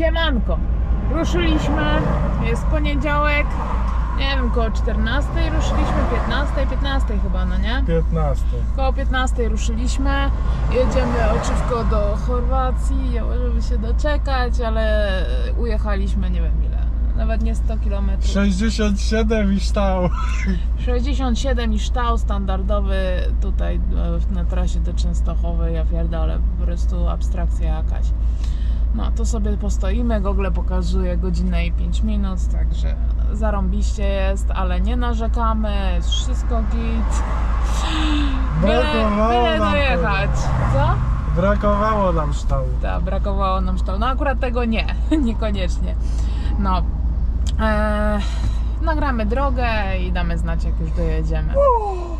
Siemanko, ruszyliśmy, jest poniedziałek, nie wiem, koło 14 ruszyliśmy, 15, 15 chyba, no nie? 15. Koło 15 ruszyliśmy, jedziemy oczówko do Chorwacji, nie możemy się doczekać, ale ujechaliśmy nie wiem ile, nawet nie 100 km. 67 i stał. 67 i ształ standardowy tutaj e, na trasie do Częstochowy, ja pierdolę, po prostu abstrakcja jakaś. No to sobie postoimy, Google pokazuje godzinę i 5 minut, także zarąbiście jest, ale nie narzekamy, jest wszystko git. Byle, Brakowało byle nam dojechać. Co? Brakowało nam stału. Tak, brakowało nam ształ. No akurat tego nie, niekoniecznie. No. Eee, nagramy drogę i damy znać jak już dojedziemy. You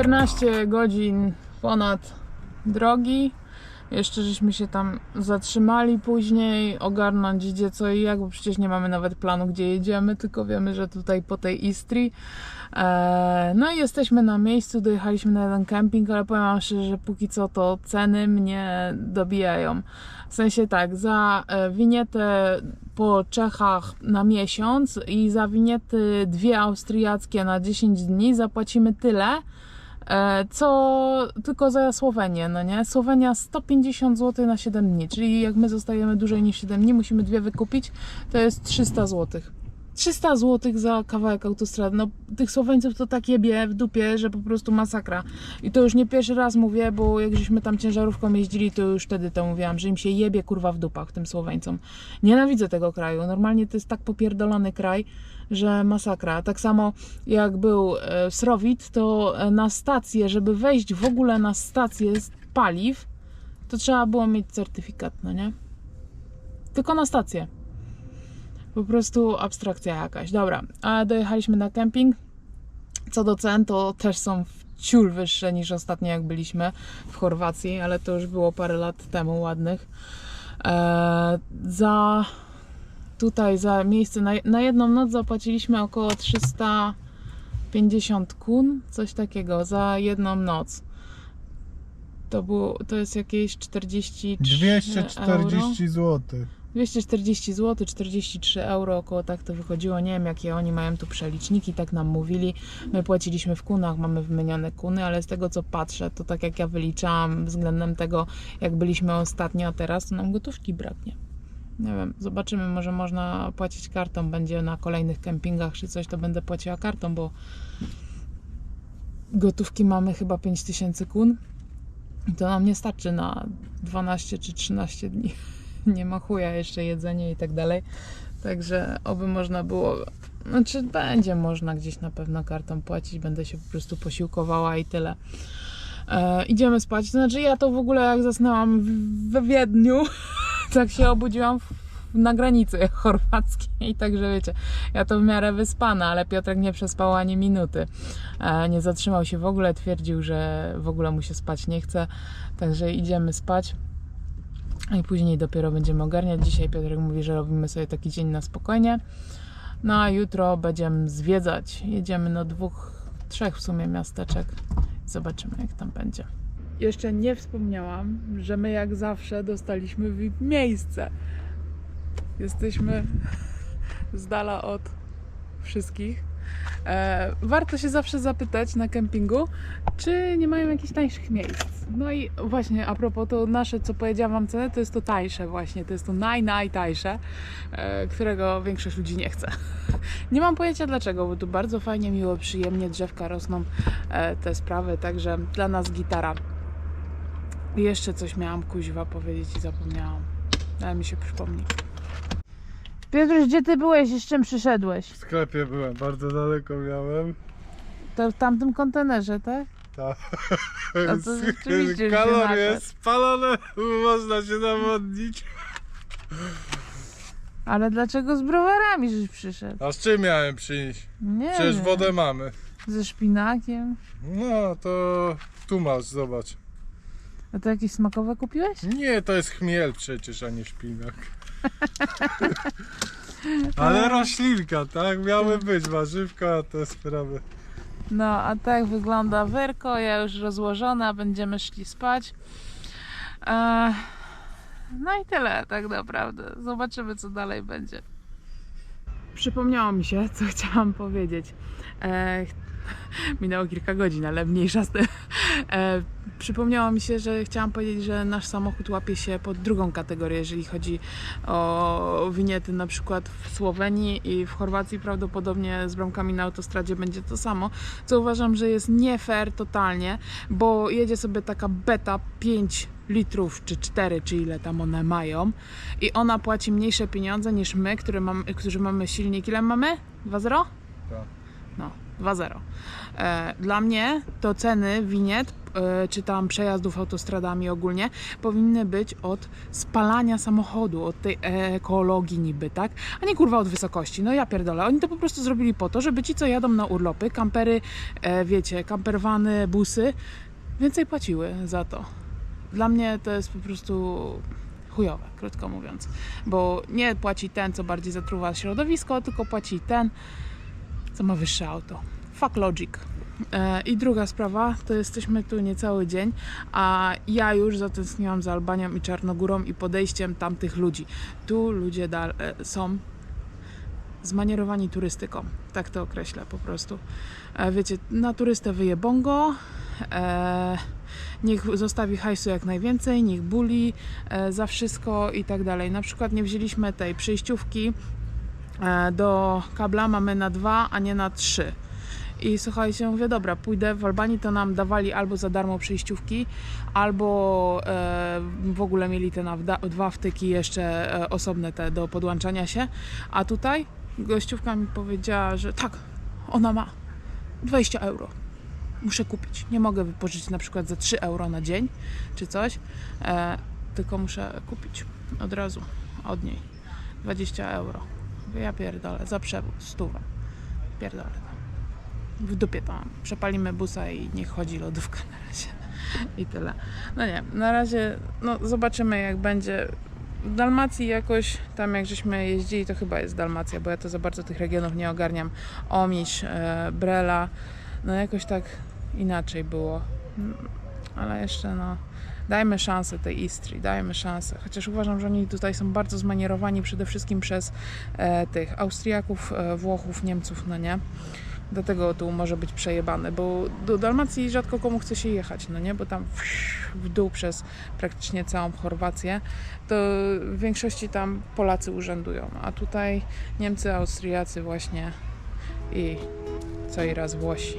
14 godzin ponad drogi. Jeszcze żeśmy się tam zatrzymali później, ogarnąć gdzie co i jak, bo przecież nie mamy nawet planu, gdzie jedziemy, tylko wiemy, że tutaj po tej Istrii. Eee, no i jesteśmy na miejscu, dojechaliśmy na jeden kemping, ale powiem wam szczerze, że póki co to ceny mnie dobijają. W sensie tak, za e, winietę po Czechach na miesiąc i za winiety dwie austriackie na 10 dni zapłacimy tyle, E, co tylko za Słowenię, no nie? Słowenia 150 zł na 7 dni, czyli jak my zostajemy dłużej niż 7 dni, musimy dwie wykupić, to jest 300 zł. 300 zł za kawałek autostrady. No, tych Słoweńców to tak jebie w dupie, że po prostu masakra. I to już nie pierwszy raz mówię, bo jak żeśmy tam ciężarówką jeździli, to już wtedy to mówiłam, że im się jebie kurwa w dupach tym Słoweńcom. Nienawidzę tego kraju. Normalnie to jest tak popierdolony kraj, że masakra. Tak samo jak był e, Srowit, to e, na stację, żeby wejść w ogóle na stację z paliw, to trzeba było mieć certyfikat, no nie? Tylko na stację. Po prostu abstrakcja jakaś. Dobra, a dojechaliśmy na kemping. Co do cen, to też są w ciul wyższe niż ostatnio jak byliśmy w Chorwacji, ale to już było parę lat temu ładnych. Eee, za tutaj za miejsce na, na jedną noc zapłaciliśmy około 350 kun, coś takiego za jedną noc. To, było, to jest jakieś 43 euro. 240 zł. 240 zł, 43 euro, około tak to wychodziło. Nie wiem, jakie oni mają tu przeliczniki, tak nam mówili. My płaciliśmy w kunach, mamy wymienione kuny, ale z tego co patrzę, to tak jak ja wyliczałam względem tego, jak byliśmy ostatnio, a teraz, to nam gotówki braknie. Nie wiem, zobaczymy, może można płacić kartą, będzie na kolejnych kempingach czy coś, to będę płaciła kartą, bo gotówki mamy chyba 5000 kun. To nam nie starczy na 12 czy 13 dni. Nie ma chuja, jeszcze jedzenie i tak dalej. Także oby można było, znaczy będzie można gdzieś na pewno kartą płacić, będę się po prostu posiłkowała i tyle. E, idziemy spać. Znaczy ja to w ogóle jak zasnęłam we Wiedniu, tak się obudziłam na granicy chorwackiej, także wiecie, ja to w miarę wyspana, ale Piotrek nie przespał ani minuty. E, nie zatrzymał się w ogóle, twierdził, że w ogóle mu się spać nie chce, także idziemy spać. I później dopiero będziemy ogarniać. Dzisiaj Piotrek mówi, że robimy sobie taki dzień na spokojnie. No a jutro będziemy zwiedzać. Jedziemy na dwóch trzech w sumie miasteczek. Zobaczymy, jak tam będzie. Jeszcze nie wspomniałam, że my jak zawsze dostaliśmy VIP miejsce. Jesteśmy z dala od wszystkich. E, warto się zawsze zapytać na kempingu, czy nie mają jakichś tańszych miejsc. No i właśnie a propos to nasze, co powiedziałam wam cenę, to jest to tańsze właśnie, to jest to naj, najtańsze, e, którego większość ludzi nie chce. Nie mam pojęcia dlaczego, bo tu bardzo fajnie, miło, przyjemnie, drzewka rosną, e, te sprawy, także dla nas gitara. I jeszcze coś miałam kuźwa powiedzieć i zapomniałam, ale mi się przypomni. Piotruś, gdzie ty byłeś i z czym przyszedłeś? W sklepie byłem, bardzo daleko miałem. To w tamtym kontenerze, tak? Tak. A to rzeczywiście już Kalorie wymaga. spalone, można się nawodnić. Ale dlaczego z browarami żeś przyszedł? A z czym miałem przynieść? Nie Przecież wiem. wodę mamy. Ze szpinakiem. No to tu masz, zobacz. A to jakieś smakowe kupiłeś? Nie, to jest chmiel przecież, a nie szpinak. Ale roślinka, tak? Miały być warzywka, te sprawy. No, a tak wygląda wyrko. Ja już rozłożona, będziemy szli spać. E, no i tyle, tak naprawdę. Zobaczymy, co dalej będzie. Przypomniało mi się, co chciałam powiedzieć. Minęło kilka godzin, ale mniejsza z tym. E, przypomniało mi się, że chciałam powiedzieć, że nasz samochód łapie się pod drugą kategorię, jeżeli chodzi o winiety na przykład w Słowenii i w Chorwacji prawdopodobnie z bramkami na autostradzie będzie to samo, co uważam, że jest nie fair totalnie, bo jedzie sobie taka beta 5 litrów czy 4, czy ile tam one mają i ona płaci mniejsze pieniądze niż my, które mam, którzy mamy silnik. Ile mamy? 2.0? Tak. No, 2.0. E, Dla mnie to ceny winiet, e, czy tam przejazdów autostradami ogólnie, powinny być od spalania samochodu, od tej ekologii niby, tak? A nie kurwa od wysokości. No ja pierdolę. Oni to po prostu zrobili po to, żeby ci, co jadą na urlopy, kampery, e, wiecie, kamperwany, busy, więcej płaciły za to. Dla mnie to jest po prostu chujowe, krótko mówiąc. Bo nie płaci ten, co bardziej zatruwa środowisko, tylko płaci ten, co ma wyższe auto. Fuck logic. E, I druga sprawa, to jesteśmy tu niecały dzień, a ja już zatęskniłam za Albanią i Czarnogórą i podejściem tamtych ludzi. Tu ludzie e, są zmanierowani turystyką, tak to określę po prostu. E, wiecie, na turystę wyje bongo, e, niech zostawi hajsu jak najwięcej, niech buli e, za wszystko i tak dalej. Na przykład nie wzięliśmy tej przejściówki do kabla, mamy na dwa, a nie na trzy. I słuchajcie, mówię, dobra, pójdę w Albanii, to nam dawali albo za darmo przejściówki, albo e, w ogóle mieli te na dwa wtyki jeszcze e, osobne te do podłączania się. A tutaj gościówka mi powiedziała, że tak, ona ma 20 euro. Muszę kupić. Nie mogę wypożyczyć na przykład za 3 euro na dzień czy coś, e, tylko muszę kupić od razu od niej 20 euro. Ja pierdolę, za przewóz, stówę. Pierdolę. W dupie to mam. Przepalimy busa i niech chodzi lodówka na razie. I tyle. No nie, na razie no zobaczymy jak będzie. W Dalmacji jakoś, tam jak żeśmy jeździli, to chyba jest Dalmacja, bo ja to za bardzo tych regionów nie ogarniam. Omisz, e, Brela, no jakoś tak inaczej było. Mm, Ale jeszcze no, dajmy szansę tej Istrii, dajmy szansę. Chociaż uważam, że oni tutaj są bardzo zmanierowani przede wszystkim przez e, tych Austriaków, e, Włochów, Niemców, no nie? Dlatego tu może być przejebane, bo do Dalmacji rzadko komu chce się jechać, no nie? Bo tam w dół przez praktycznie całą Chorwację, to w większości tam Polacy urzędują, a tutaj Niemcy, Austriacy właśnie i co i raz Włosi.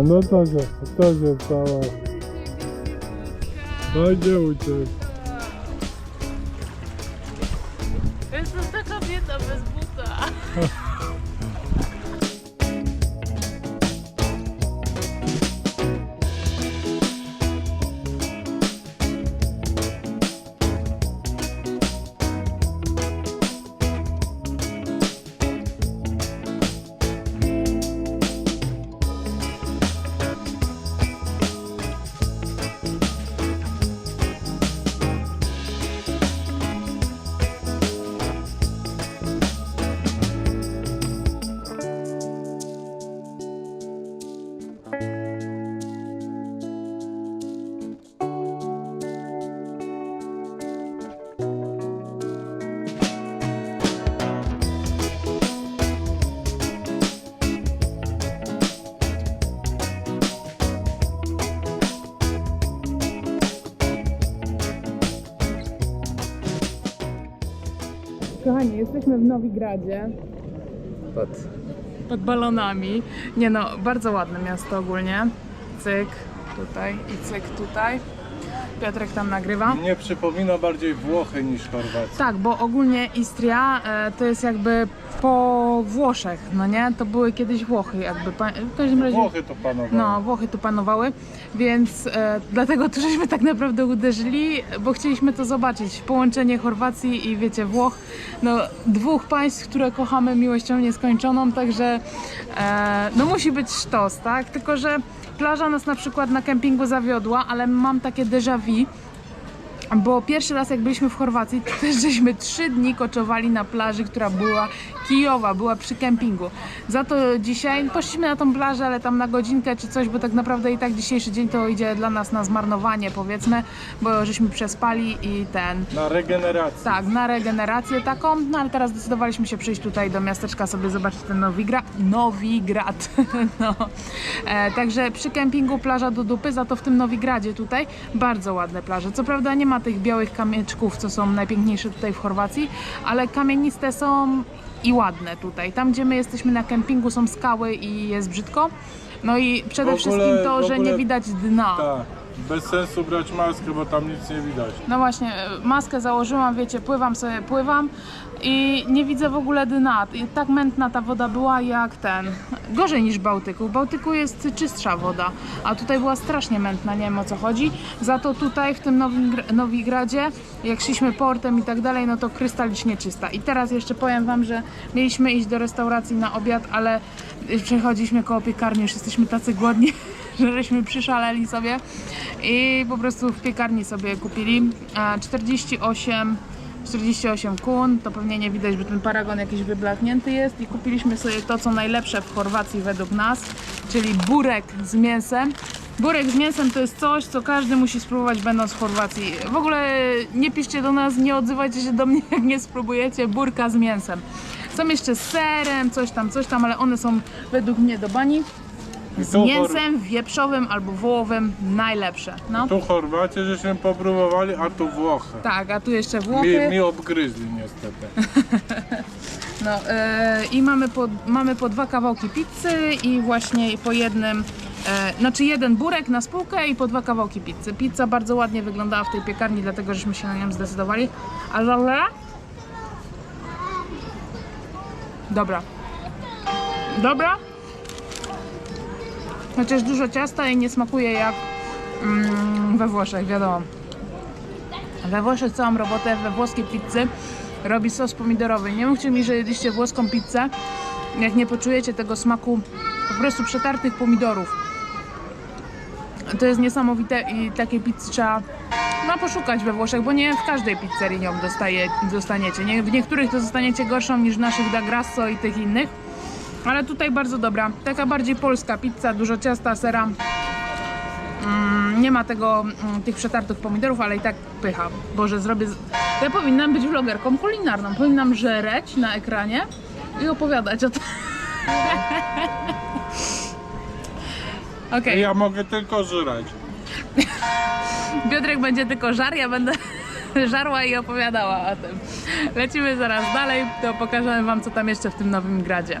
A no co się, co się jesteśmy w Nowigradzie pod, pod balonami. Nie no, bardzo ładne miasto ogólnie. Cyk tutaj i cyk tutaj. Piotrek tam nagrywa. Mnie przypomina bardziej Włochy niż Chorwację. Tak, bo ogólnie Istria e, to jest jakby po Włoszech, no nie? To były kiedyś Włochy jakby. pa- W każdym razie... Włochy to panowały. No, Włochy tu panowały, więc e, dlatego tu żeśmy tak naprawdę uderzyli, bo chcieliśmy to zobaczyć. Połączenie Chorwacji i wiecie, Włoch. No, dwóch państw, które kochamy miłością nieskończoną, także e, no musi być sztos, tak? Tylko, że plaża nas na przykład na kempingu zawiodła, ale mam takie déjà vu, bo pierwszy raz jak byliśmy w Chorwacji, to też żeśmy trzy dni koczowali na plaży, która była kijowa, była przy kempingu. Za to dzisiaj poszliśmy na tą plażę, ale tam na godzinkę czy coś, bo tak naprawdę i tak dzisiejszy dzień to idzie dla nas na zmarnowanie powiedzmy, bo żeśmy przespali i ten... Na regenerację. Tak, na regenerację taką, no ale teraz zdecydowaliśmy się przyjść tutaj do miasteczka sobie zobaczyć ten Nowigrad. Nowigrad, no. E, także przy kempingu plaża do dupy, za to w tym Nowigradzie tutaj bardzo ładne plaże. Co prawda nie ma tych białych kamieczków, co są najpiękniejsze tutaj w Chorwacji, ale kamieniste są i ładne tutaj. Tam, gdzie my jesteśmy na kempingu są skały i jest brzydko. No i przede ogóle- wszystkim to, że ogóle- nie widać dna. Tak. Bez sensu brać maskę, bo tam nic nie widać. No właśnie, e, maskę założyłam, wiecie, pływam sobie, pływam i nie widzę w ogóle dna. I tak mętna ta woda była jak ten. Gorzej niż Bałtyku. W Bałtyku jest czystsza woda, a tutaj była strasznie mętna, nie wiem o co chodzi. Za to tutaj w tym Nowim, Nowigradzie, jak szliśmy portem i tak dalej, no to krystalicznie czysta. I teraz jeszcze powiem Wam, że mieliśmy iść do restauracji na obiad, ale przechodziliśmy koło piekarni, już jesteśmy tacy głodni, żeśmy przyszaleli sobie i po prostu w piekarni sobie kupili e, 48 48 kun, to pewnie nie widać, bo ten paragon jakiś wyblaknięty jest i kupiliśmy sobie to, co najlepsze w Chorwacji według nas, czyli burek z mięsem. Burek z mięsem to jest coś, co każdy musi spróbować będąc w Chorwacji. W ogóle nie piszcie do nas, nie odzywajcie się do mnie, jak nie spróbujecie burka z mięsem. Są jeszcze z serem, coś tam, coś tam, ale one są według mnie do bani. Z tu mięsem wieprzowym albo wołowym najlepsze. No. Tu Chorwację żeśmy popróbowali, a tu Włochy. Tak, a tu jeszcze Włochy. Mi, mi obgryzli niestety. No, e, I mamy po, mamy po dwa kawałki pizzy i właśnie po jednym, e, znaczy jeden burek na spółkę i po dwa kawałki pizzy. Pizza bardzo ładnie wyglądała w tej piekarni, dlatego żeśmy się na nią zdecydowali. Ale... Dobra. Dobra. Chociaż dużo ciasta i nie smakuje jak mm, we Włoszech, wiadomo. We Włoszech całą robotę we włoskiej pizzy robi sos pomidorowy. Nie mówcie mi, że jedliście włoską pizzę, jak nie poczujecie tego smaku po prostu przetartych pomidorów. To jest niesamowite i takiej pizzy trzeba no, poszukać we Włoszech, bo nie w każdej pizzerii ją dostaje, dostaniecie. Nie, w niektórych to zostaniecie gorszą niż naszych da Grasso i tych innych. Ale tutaj bardzo dobra. Taka bardziej polska pizza, dużo ciasta, sera. Mm, nie ma tego, mm, tych przetartych pomidorów, ale i tak pycha. Boże, zrobię. Z... Ja powinnam być vlogerką kulinarną. Powinnam żereć na ekranie i opowiadać o tym. Okej, Ja mogę tylko żreć. Piotrek będzie tylko żar, ja będę żarła i opowiadała o tym. Lecimy zaraz dalej, to pokażemy wam co tam jeszcze w tym nowym gradzie.